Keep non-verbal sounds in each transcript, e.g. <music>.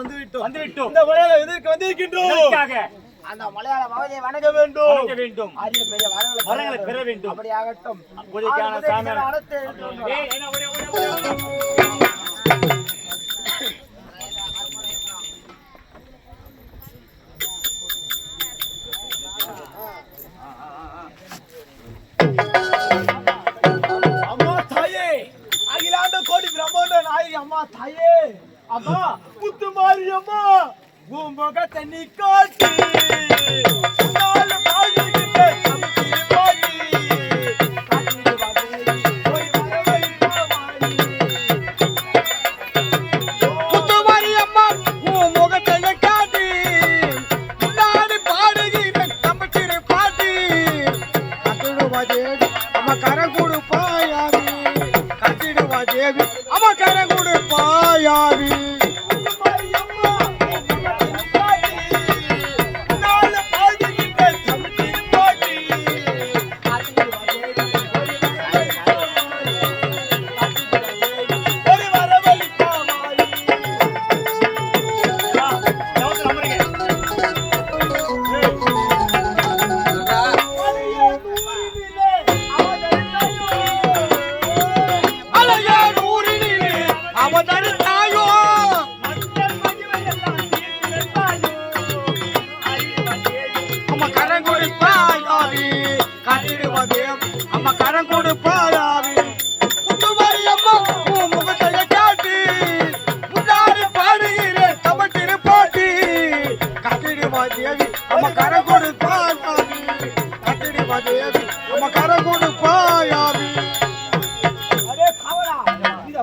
வந்து விட்டோம் வந்து விட்டோம். இந்த மலையாள எதற்கு வந்திருக்கின்றோம். அந்த மலையாள பகவதியை வணங்க வேண்டும். வணங்க வேண்டும். அரிய பெரிய வரங்களை வரங்களை பெற வேண்டும். அப்படி ஆகட்டும் அப்போதைக்கான ஆறு சாமி.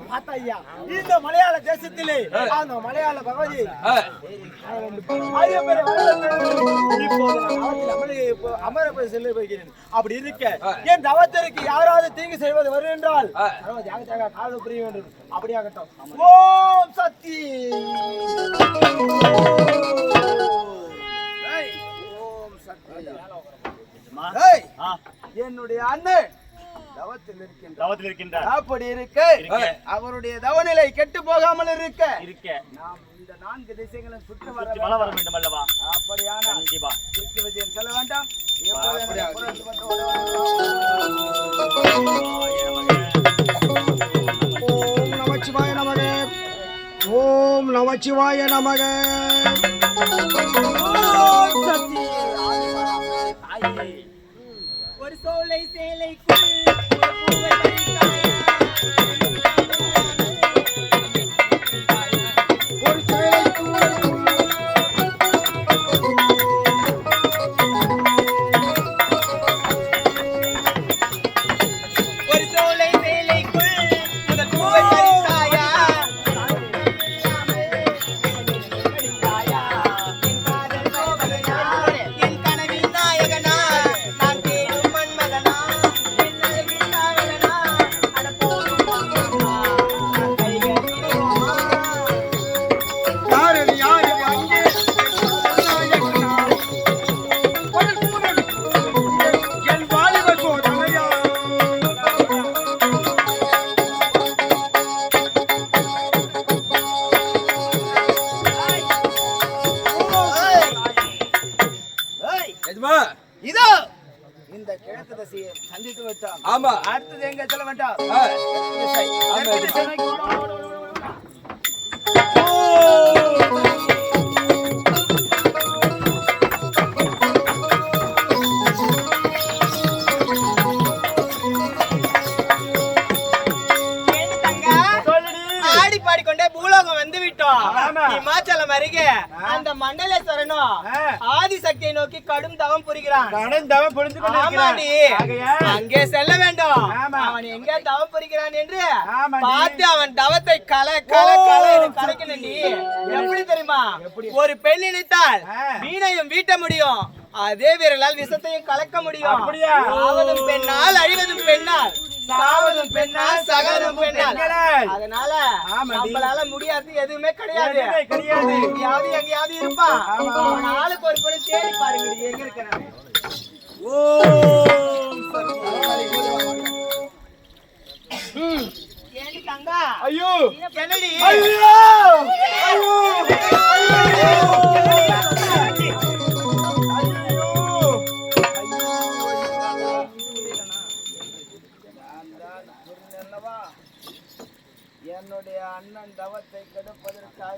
பார்த்தா ஐயா, இந்த மலையாள தேசத்திலே அந்த மலையாள பகவதி. ஆயிரம் பேரை வரவேற்கிறது. இப்போது நான் தவத்தில் அமர இப்போ அமர போய் செல்ல போகிறேன். அப்படி இருக்க என் தவத்திற்கு யாராவது தீங்கு செய்வது வரும் என்றால் பகவதி யாகத்தாக காவல் புரிய வேண்டும். அப்படியாகட்டும். ஓம் சக்தி! என்னுடைய அண்ணன் தவத்தில் இருக்கின்றார். தவத்தில் இருக்கின்றார். அப்படி இருக்க. அவருடைய தவநிலை கெட்டு போகாமல் இருக்க. இருக்க. நாம் இந்த நான்கு திசைகளும் சுற்றி வர சுற்றி வர வேண்டும். அல்லவா அப்படியான கண்டிப்பா. திக்கு விஜயம் சொல்ல வேண்டாம். ஓம் நமச்சிவாய நமக. ஓம் நமச்சிவாய நமக. ஓம் சக்தி தாயே ஒரு சோலை சேலைக்குள் பாடிக்கொண்டே பூலோகம் வந்து விட்டோம். இமாச்சலம் அருகே. அந்த மண்டலேஸ்வரனும். ஆதிசக்தியை நோக்கி கடும் தவம் புரிகிறான். நானும் தவம் புரிந்து ஆமாடி. கொண்டிருக்கிறேன் அங்கே செல்ல வேண்டும். அவன் எங்கே தவம் புரிகிறான் என்று. பார்த்து அவன் தவத்தை கல கல கல கலைக்கணும்டி எப்படி தெரியுமா? ஒரு பெண் நினைத்தால். வீணையும் வீட்ட முடியும். அதே விரலால் விஷத்தையும் கலக்க முடியும். பெண்ணால் அழிவதும் பெண்ணால். சாவதும் பெண்ணால் பெண்ணால். அதனால. நம்மளால முடியாது எதுவுமே கிடையாது. கிடையாது. எங்கேயாவது எங்கேயாவது இருப்பான் ஆளுக்கு ஒரு பொண்ணு தேடி பாருங்க எங்க இருக்கிறான் ஓம் ஏண்டி தங்கா? ஐயோ. என்னடி? ஐயோ. ஐயோ. உங்களுடைய அண்ணன் தவத்தை கெடுப்பதற்காக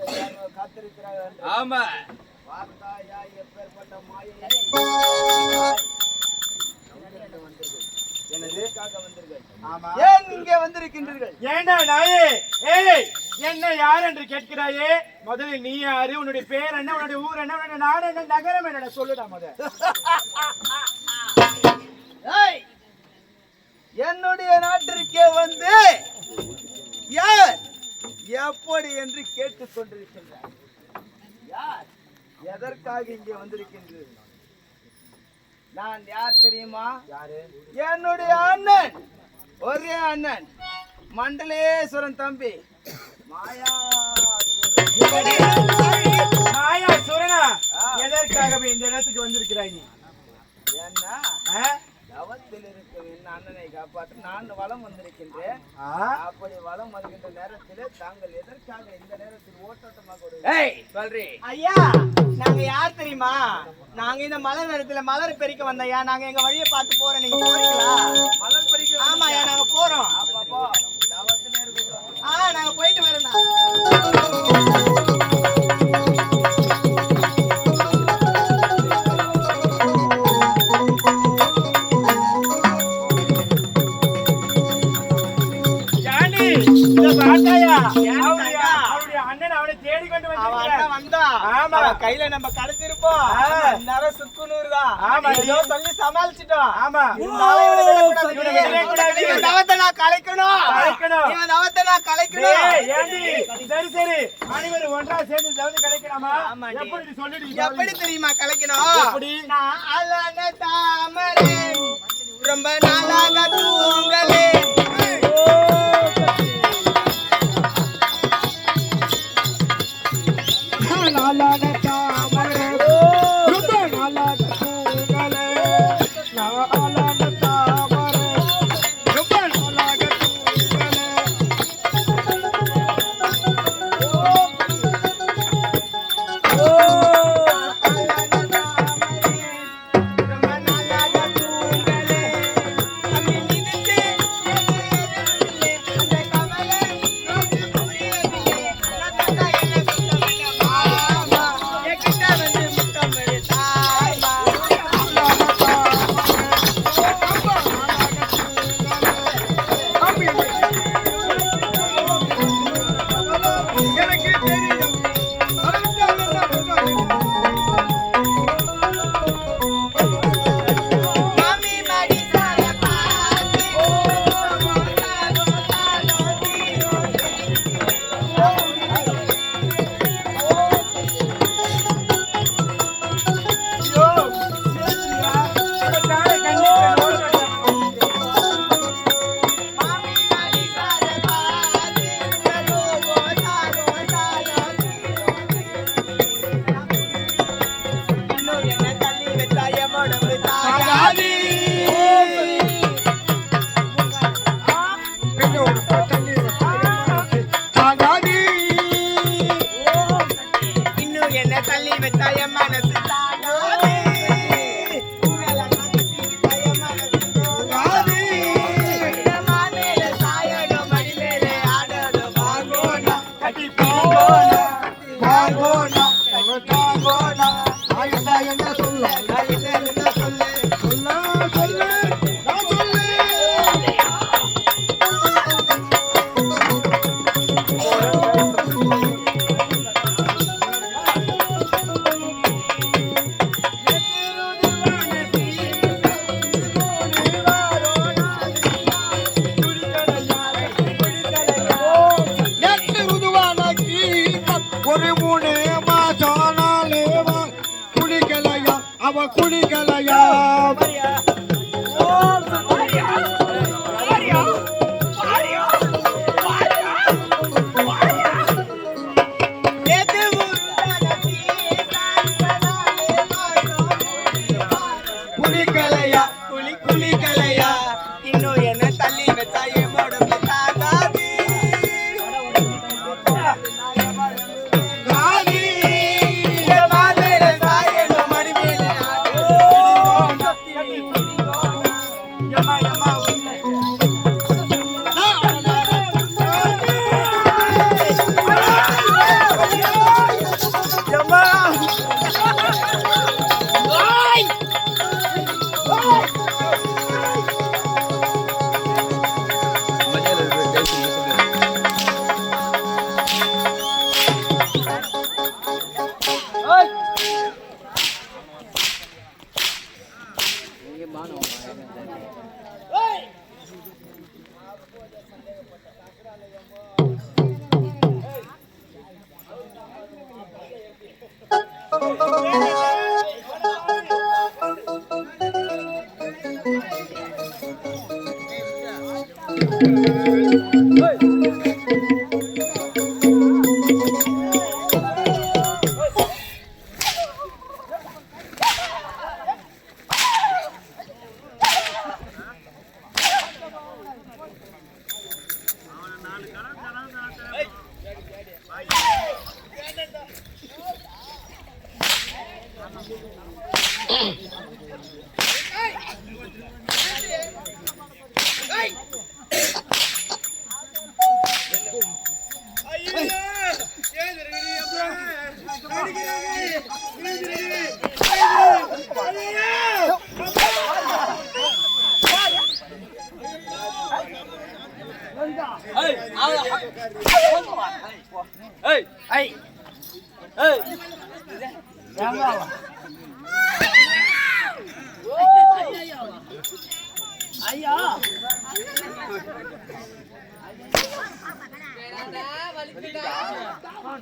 என்ன யார் என்று கேட்கிறாயே? முதலில் நீ யாரு? உன்னுடைய பேர் என்ன? உன்னுடைய ஊர் என்ன? சொல்லுடா <laughs> என்னுடைய எப்படி என்று கேட்டுக் கொண்டிருக்கின்றார். யார்? எதற்காக இங்கே வந்திருக்கின்றீர்கள்? நான் யார் தெரியுமா? யாரு? என்னுடைய அண்ணன். ஒரே அண்ணன். மண்டலேஸ்வரன் தம்பி. மாயா மாயா சுரணா ஆ. எதற்காக இந்த இடத்துக்கு வந்திருக்கிறாய் நீ? ஏன்னா தவத்தில் இருக்கும் என் அண்ணனை காப்பாற்ற நான் வலம் வந்திருக்கின்றேன். ஆ? அப்படி வலம் வருகின்ற நேரத்தில் தாங்கள் எதற்காக இந்த நேரத்தில் ஓட்டோட்டமாக ஒரு ஏய்! சொல்றி? ஐயா நாங்க யார் தெரியுமா? நாங்க இந்த மலர் நேரத்துல மலர் பெருக்க வந்தோம்யா நாங்க எங்க வழியை பார்த்து போறோம் நீங்க போறீங்களா? மலர் பறிக்க ஆமாய்யா நாங்க போறோம். அப்பப்போ தவத்தில் இருக்கிறோம். ஆ நாங்க போயிட்டு வரோம். கையில நம்ம கிடைச்சிருப்போம். நேரம் சுக்குநூறு தான் ஆமா. ஏதோ சொல்லி சமாளிச்சிட்டோம். ஆமா. இவனை தவத்தை நான் கலைக்கணும். இவன் தவத்தை நான் கலைக்கணும்? சரி சரி. அனைவரும் ஒன்றா சேர்ந்து தவிர்த்து கிடைக்கலாமா ஆமாண்டி. எப்படி நீ சொல்லிடு எப்படி தெரியுமா கலைக்கணும்? எப்படி? நான் தாமரை ரொம்ப நாளாக தூங்கலே. Славе!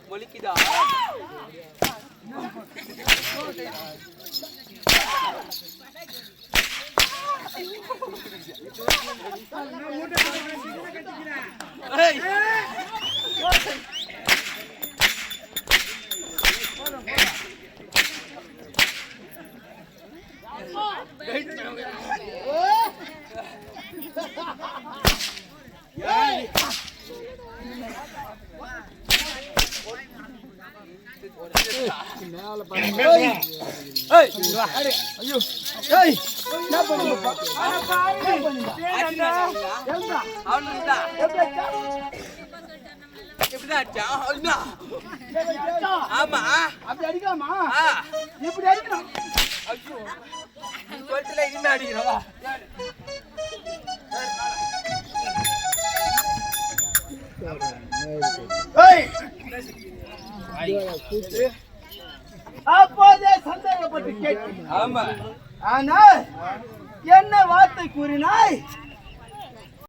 வலிக்குதா Hey! ஆமா அப்படி அடிக்கலாமா எப்படி அடிக்கணும் சொல்லிட்டு இனிமே அடிக்கிறவா அப்போதே சந்தேகப்பட்டு கேட்டு ஆமா. ஆனால் என்ன வார்த்தை கூறினாய்?